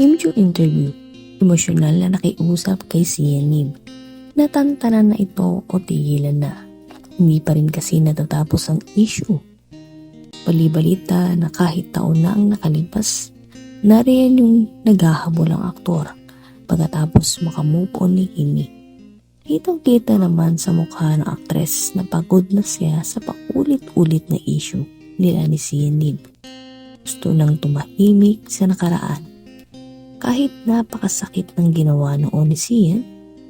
Kim interview, emosyonal na nakiusap kay Sian Lim. Natantanan na ito o tigilan na. Hindi pa rin kasi natatapos ang issue. Balibalita na kahit taon na ang nakalipas, nariyan yung naghahabol ang aktor pagkatapos makamove on ni Kimi. Kitang-kita naman sa mukha ng aktres na pagod na siya sa paulit-ulit na issue nila ni Sian Lim. Gusto nang tumahimik sa nakaraan. Kahit napakasakit ng ginawa noon ni Sian,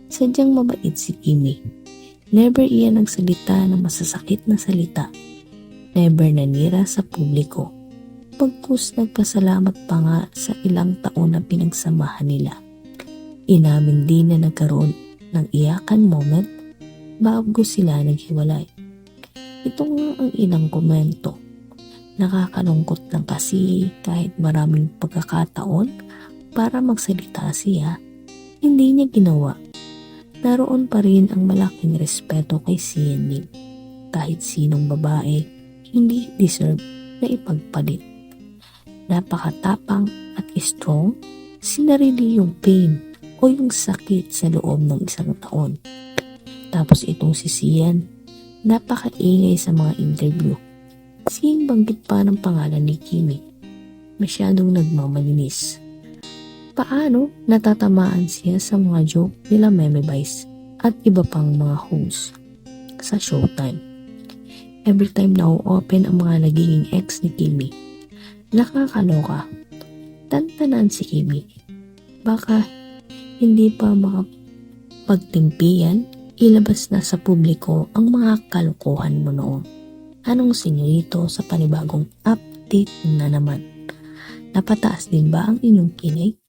sadyang mabait si Kimi. Never iyan nagsalita ng masasakit na salita. Never nanira sa publiko. Pagkus nagpasalamat pa nga sa ilang taon na pinagsamahan nila. Inamin din na nagkaroon ng iyakan moment bago sila naghiwalay. Ito nga ang ilang komento. Nakakalungkot lang kasi kahit maraming pagkakataon para magsalita siya, hindi niya ginawa. Naroon pa rin ang malaking respeto kay Sian Lim. Kahit sinong babae, hindi deserve na ipagpalit. Napakatapang at strong, sinarili yung pain o yung sakit sa loob ng isang taon. Tapos itong si Sian, napakaingay sa mga interview. Sing banggit pa ng pangalan ni Kimi. Masyadong nagmamalinis. Paano natatamaan siya sa mga joke nila Meme Vice at iba pang mga host sa Showtime. Every time na open ang mga nagiging ex ni Kimi, nakakaloka. Tantanan si Kimi. Baka hindi pa makapagtimpiyan, ilabas na sa publiko ang mga kalukuhan mo noon. Anong sinyo dito sa panibagong update na naman? Napataas din ba ang inyong kinig?